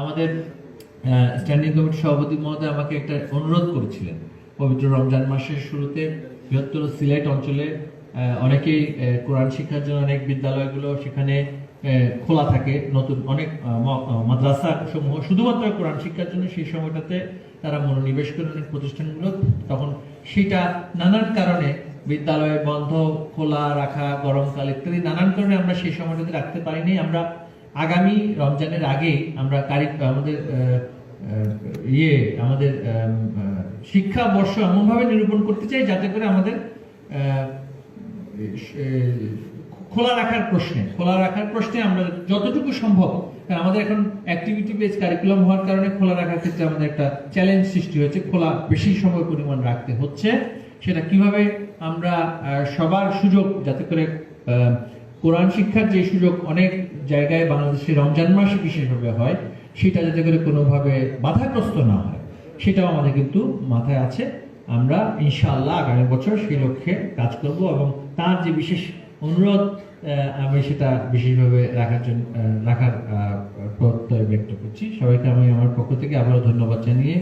আমাদের স্ট্যান্ডিং কমিটির সভাপতি মহোদয় আমাকে একটা অনুরোধ করেছিলেন। পবিত্র রমজান মাসের শুরুতে বৃহত্তর সিলেট অঞ্চলে অনেকেই কোরআন শিক্ষার জন্য অনেক বিদ্যালয়গুলো সেখানে খোলা থাকে। নতুন অনেক মাদ্রাসা সমূহ শুধুমাত্র কোরআন শিক্ষার জন্য সেই সময়টাতে তারা মনোনিবেশ করে অনেক প্রতিষ্ঠানগুলো তখন সেটা নানান কারণে বিদ্যালয় বন্ধ, খোলা, রাখা, গরমকাল ইত্যাদি নানান কারণে আমরা সেই সময়টাতে রাখতে পারিনি। আমরা আগামী রমজানের আগে আমরা কারি আমাদের ইয়ে আমাদের শিক্ষা বর্ষ এমনভাবে নিরূপণ করতে চাই যাতে করে আমাদের খোলা রাখার প্রশ্নে, খোলা রাখার প্রশ্নে আমরা যতটুকু সম্ভব আমাদের এখন অ্যাক্টিভিটি বেস কারিকুলাম হওয়ার কারণে খোলা রাখার ক্ষেত্রে আমাদের একটা চ্যালেঞ্জ সৃষ্টি হয়েছে, খোলা বেশি সময় পরিমাণ রাখতে হচ্ছে। সেটা কীভাবে আমরা সবার সুযোগ যাতে করে কোরআন শিক্ষার যে সুযোগ অনেক জায়গায় বাংলাদেশে রমজান মাসে বিশেষভাবে হয়, সেটা যাতে করে কোনোভাবে বাধাগ্রস্ত না হয়, সেটাও আমাদের কিন্তু মাথায় আছে। আমরা ইনশাআল্লাহ আগামী বছর সেই লক্ষ্যে কাজ করব এবং তার যে বিশেষ অনুরোধ আমি সেটা বিশেষভাবে রাখার জন্য রাখার প্রত্যয় ব্যক্ত করছি। সবাইকে আমি আমার পক্ষ থেকে আবারও ধন্যবাদ জানিয়ে